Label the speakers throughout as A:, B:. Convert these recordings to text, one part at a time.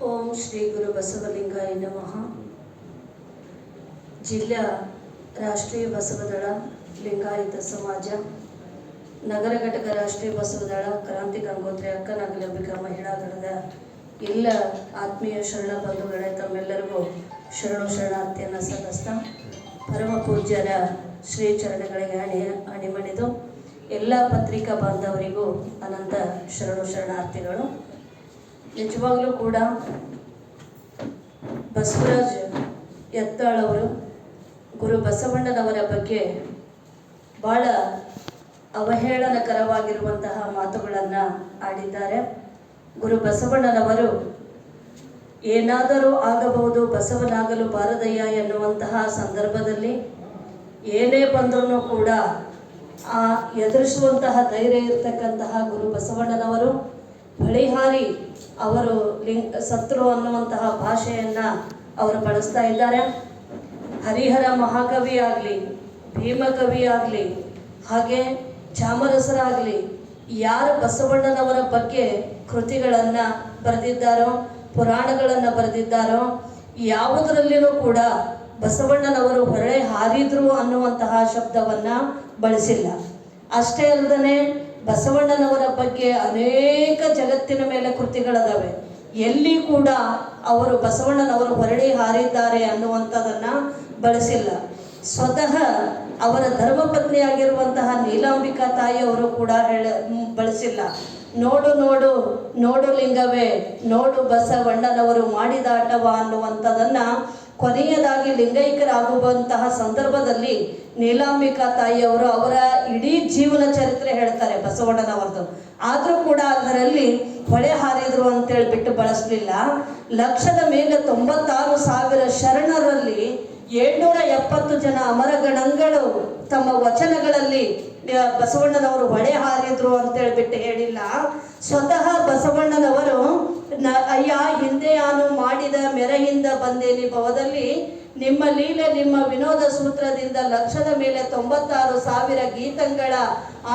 A: ಓಂ ಶ್ರೀ ಗುರು ಬಸವಲಿಂಗಾಯ ನಮಃ. ಜಿಲ್ಲಾ ರಾಷ್ಟ್ರೀಯ ಬಸವದಳ ಲಿಂಗಾಯತ ಸಮಾಜ, ನಗರ ಘಟಕ ರಾಷ್ಟ್ರೀಯ ಬಸವದಳ ಕ್ರಾಂತಿ ಗಂಗೋತ್ರಿ ಅಕ್ಕನಗಲಂಬಿಕಾ ಮಹಿಳಾ ದಳದ ಎಲ್ಲ ಆತ್ಮೀಯ ಶರಣ ಬಂಧುಗಳೇ ತಮ್ಮೆಲ್ಲರಿಗೂ ಶರಣು ಶರಣಾರ್ಥಿಯನ್ನು ಸಲ್ಲಿಸ್ತಾ ಪರಮ ಪೂಜ್ಯರ ಶ್ರೀ ಚರಣಗಳಿಗೆ ಅಣಿ ಅಣಿಮಣಿದು ಎಲ್ಲ ಪತ್ರಿಕಾ ಬಾಂಧವರಿಗೂ ಅನಂತ ಶರಣು ಶರಣಾರ್ಥಿಗಳು ನಿಜವಾಗ್ಲೂ ಕೂಡ ಬಸವರಾಜ್ ಎತ್ತಾಳವರು ಗುರು ಬಸವಣ್ಣನವರ ಬಗ್ಗೆ ಬಹಳ ಅವಹೇಳನಕರವಾಗಿರುವಂತಹ ಮಾತುಗಳನ್ನು ಆಡಿದ್ದಾರೆ. ಗುರು ಬಸವಣ್ಣನವರು ಏನಾದರೂ ಆಗಬಹುದು, ಬಸವನಾಗಲು ಬಾರದಯ್ಯ ಎನ್ನುವಂತಹ ಸಂದರ್ಭದಲ್ಲಿ ಏನೇ ಬಂದರೂ ಕೂಡ ಆ ಎದುರಿಸುವಂತಹ ಧೈರ್ಯ ಇರತಕ್ಕಂತಹ ಗುರು ಬಸವಣ್ಣನವರು ಬಳಿಹಾರಿ ಅವರು ಲಿಂಗ, ಸತ್ರು ಅನ್ನುವಂತಹ ಭಾಷೆಯನ್ನು ಅವರು ಬಳಸ್ತಾ ಇದ್ದಾರೆ. ಹರಿಹರ ಮಹಾಕವಿ ಆಗಲಿ, ಭೀಮಕವಿ ಆಗಲಿ, ಹಾಗೆ ಚಾಮರಸರಾಗಲಿ, ಯಾರು ಬಸವಣ್ಣನವರ ಬಗ್ಗೆ ಕೃತಿಗಳನ್ನು ಬರೆದಿದ್ದಾರೋ, ಪುರಾಣಗಳನ್ನು ಬರೆದಿದ್ದಾರೋ ಯಾವುದರಲ್ಲಿಯೂ ಕೂಡ ಬಸವಣ್ಣನವರು ಹೊರಳೆ ಹಾರಿದ್ರು ಅನ್ನುವಂತಹ ಶಬ್ದವನ್ನು ಬಳಸಿಲ್ಲ. ಅಷ್ಟೇ ಅಲ್ಲದೆ ಬಸವಣ್ಣನವರ ಬಗ್ಗೆ ಅನೇಕ ಜಗತ್ತಿನ ಮೇಲೆ ಕೃತಿಗಳದಾವೆ. ಎಲ್ಲಿ ಕೂಡ ಅವರು ಬಸವಣ್ಣನವರು ಹೊರಳಿ ಹಾರಿದ್ದಾರೆ ಅನ್ನುವಂಥದ್ದನ್ನು ಬಳಸಿಲ್ಲ. ಸ್ವತಃ ಅವರ ಧರ್ಮಪತ್ನಿಯಾಗಿರುವಂತಹ ನೀಲಾಂಬಿಕಾ ತಾಯಿಯವರು ಕೂಡ ಹೇಳ ಬಳಸಿಲ್ಲ. ನೋಡು ನೋಡು ನೋಡು ಲಿಂಗವೇ, ನೋಡು ಬಸವಣ್ಣನವರು ಮಾಡಿದಾಟವ ಅನ್ನುವಂಥದ್ದನ್ನ ಕೊನೆಯದಾಗಿ ಲಿಂಗೈಕ್ಯರಾಗುವಂತಹ ಸಂದರ್ಭದಲ್ಲಿ ನೀಲಾಂಬಿಕಾ ತಾಯಿಯವರು ಅವರ ಇಡೀ ಜೀವನ ಚರಿತ್ರೆ ಹೇಳ್ತಾರೆ ಬಸವಣ್ಣನವರದು. ಆದರೂ ಕೂಡ ಅದರಲ್ಲಿ ಹೊಳೆ ಹಾರಿದ್ರು ಅಂತೇಳಿ ಬಿಟ್ಟು ಬಳಸಲಿಲ್ಲ. ಲಕ್ಷದ ಮೇಲೆ ತೊಂಬತ್ತಾರು ಸಾವಿರ ಶರಣರಲ್ಲಿ ಏಳ್ನೂರ ಎಪ್ಪತ್ತು ಜನ ಅಮರಗಣಗಳು ತಮ್ಮ ವಚನಗಳಲ್ಲಿ ಬಸವಣ್ಣನವರು ಹೊಳೆ ಹಾರಿದ್ರು ಅಂತೇಳ್ಬಿಟ್ಟು ಹೇಳಿಲ್ಲ. ಸ್ವತಃ ಬಸವಣ್ಣನವರು ಅಯ್ಯ, ಹಿಂದೆ ನಾನು ಮಾಡಿದ ಮೆರೆಯಿಂದ ಬಂದೇನಿ ಭವದಲ್ಲಿ, ನಿಮ್ಮ ಲೀಲೆ, ನಿಮ್ಮ ವಿನೋದ ಸೂತ್ರದಿಂದ ಲಕ್ಷದ ಮೇಲೆ ತೊಂಬತ್ತಾರು ಸಾವಿರ ಗೀತಂಗಳ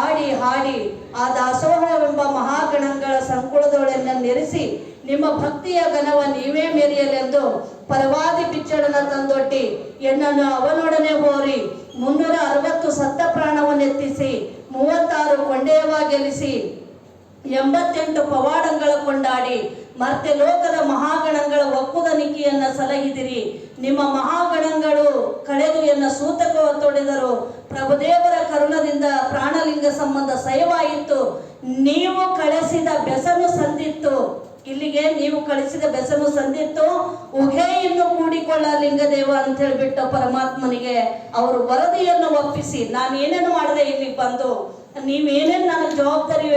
A: ಆಡಿ ಹಾಡಿ ಆ ದಾಸೋಹವೆಂಬ ಮಹಾಗಣಗಳ ಸಂಕುಳದೊಳನ್ನ ನೆರೆಸಿ, ನಿಮ್ಮ ಭಕ್ತಿಯ ಘನವ ನೀವೇ ಮೆರೆಯಲೆಂದು ಪರವಾದಿ ಬಿಚ್ಚಳನ ತಂದೊಟ್ಟಿ ಎನ್ನನ್ನು ಅವನೊಡನೆ ಹೋರಿ, ಮುನ್ನೂರ ಅರವತ್ತು ಸತ್ತ ಪ್ರಾಣವನ್ನೆತ್ತಿಸಿ, ಮೂವತ್ತಾರು ಕೊಂಡೆಯವ ಗೆಲ್ಲಿಸಿ ಎಂಬತ್ತೆಂಟು ಪವಾಡಗಳ ಕೊಂಡಾಡಿ, ಮತ್ತೆ ಲೋಕದ ಮಹಾಗಣಗಳ ಒಕ್ಕುದನಿಕೆಯನ್ನ ಸಲಹಿದಿರಿ. ನಿಮ್ಮ ಮಹಾಗಣಗಳು ಕಳೆದು ಎನ್ನ ಸೂತಕ ತೊಡೆದರು. ಪ್ರಭುದೇವರ ಕರುಣದಿಂದ ಪ್ರಾಣಲಿಂಗ ಸಂಬಂಧ ಸಯವಾಯಿತು. ನೀವು ಕಳಿಸಿದ ಬೆಸನು ಸಂದಿತ್ತು. ಇಲ್ಲಿಗೆ ನೀವು ಕಳಿಸಿದ ಬೆಸನು ಸಂದಿತ್ತು. ಉಘೆಯನ್ನು ಕೂಡಿಕೊಳ್ಳ ಲಿಂಗದೇವ ಅಂತ ಹೇಳಿಬಿಟ್ಟ ಪರಮಾತ್ಮನಿಗೆ. ಅವರು ವರದಿಯನ್ನು ಒಪ್ಪಿಸಿ ನಾನು ಏನೇನು ಮಾಡಿದೆ ಇಲ್ಲಿಗೆ ಬಂದು? ನೀವೇನೇನು ನನಗೆ ಜವಾಬ್ದಾರಿ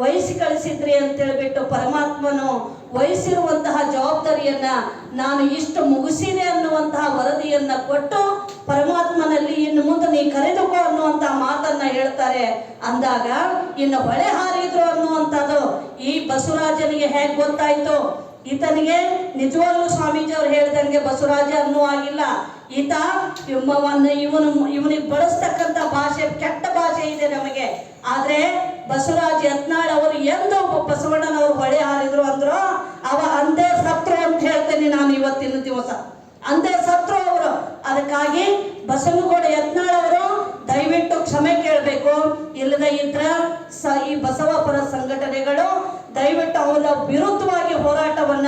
A: ವಹಿಸಿ ಕಳಿಸಿದ್ರಿ ಅಂತ ಹೇಳ್ಬಿಟ್ಟು ಪರಮಾತ್ಮನು ವಹಿಸಿರುವಂತಹ ಜವಾಬ್ದಾರಿಯನ್ನ ನಾನು ಇಷ್ಟು ಮುಗಿಸಿದೆ ಅನ್ನುವಂತಹ ವರದಿಯನ್ನ ಕೊಟ್ಟು ಪರಮಾತ್ಮನಲ್ಲಿ ಇನ್ನು ಮುಂದೆ ನೀ ಕರೆದುಕೋ ಅನ್ನುವಂತಹ ಮಾತನ್ನ ಹೇಳ್ತಾರೆ. ಅಂದಾಗ ಇನ್ನು ಹೊಳೆ ಹಾರಿದ್ರು ಅನ್ನುವಂಥದ್ದು ಈ ಬಸವರಾಜನಿಗೆ ಹೇಗೆ ಗೊತ್ತಾಯ್ತು? ಈತನಿಗೆ ನಿಜವಾಗ್ಲೂ ಸ್ವಾಮೀಜಿ ಅವ್ರು ಹೇಳ್ದಂಗೆ ಬಸವರಾಜ ಅನ್ನೂ ಆಗಿಲ್ಲ. ಈತ ಇವನು, ಇವನಿಗೆ ಬಳಸ್ತಕ್ಕಂಥ ಭಾಷೆ ಕೆಟ್ಟ ಭಾಷೆ ಆದ್ರೆ ಬಸವರಾಜ್ ಯತ್ನಾಳ್ ಅವರು ಎಂದು ಬಸವಣ್ಣನವರು ಹೊಳೆ ಹಾರಿದ್ರು ಅಂದ್ರು ಅವ ಅಂದೇ ಸತ್ರು ಅಂತ ಹೇಳ್ತೇನೆ ನಾನು ಇವತ್ತಿನ ದಿವಸ. ಅಂದೇ ಸತ್ರು ಅವರು. ಅದಕ್ಕಾಗಿ ಬಸವನಗೌಡ ಯತ್ನಾಳ್ ಅವರು ದಯವಿಟ್ಟು ಕ್ಷಮೆ ಕೇಳಬೇಕು. ಇಲ್ಲದ ಇದ್ರ ಈ ಬಸವಪುರ ಸಂಘಟನೆಗಳು ದಯವಿಟ್ಟು ಅವರ ವಿರುದ್ಧವಾಗಿ ಹೋರಾಟವನ್ನ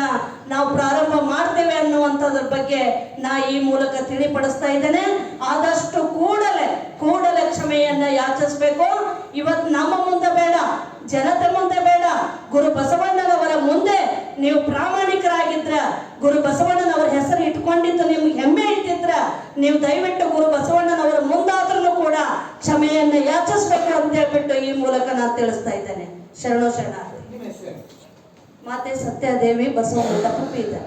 A: ನಾವು ಪ್ರಾರಂಭ ಮಾಡ್ತೇವೆ ಅನ್ನುವಂಥದ್ರ ಬಗ್ಗೆ ನಾ ಈ ಮೂಲಕ ತಿಳಿಪಡಿಸ್ತಾ ಇದ್ದೇನೆ. ಆದಷ್ಟು ಕೂಡಲೇ ಕೂಡಲೇ ಕ್ಷಮೆಯನ್ನ ಯಾಚಿಸ್ಬೇಕು. ಇವತ್ತು ನಮ್ಮ ಮುಂದೆ ಬೇಡ ಜನತೆ ಮುಂದೆ ಬೇಡ. ಗುರು ಬಸವಣ್ಣನವರ ಮುಂದೆ ನೀವು ಪ್ರಾಮಾಣಿಕರಾಗಿದ್ರ ಗುರು ಬಸವಣ್ಣನವರ ಹೆಸರು ಇಟ್ಕೊಂಡಿದ್ದು ನಿಮ್ಗೆ ಹೆಮ್ಮೆ ಇದ್ದಿದ್ರ ನೀವು ದಯವಿಟ್ಟು ಗುರು ಬಸವಣ್ಣನವರ ಮುಂದಾದ್ರೂ ಕೂಡ ಕ್ಷಮೆಯನ್ನು ಯಾಚಿಸ್ಬೇಕು ಅಂತ ಹೇಳ್ಬಿಟ್ಟು ಈ ಮೂಲಕ ನಾನು ತಿಳಿಸ್ತಾ ಇದ್ದೇನೆ. ಶರಣೋ
B: ಶರಣ
A: ಮಾತೆ ಸತ್ಯದೇವಿ ಬಸವಣ್ಣ ಬೀದರ್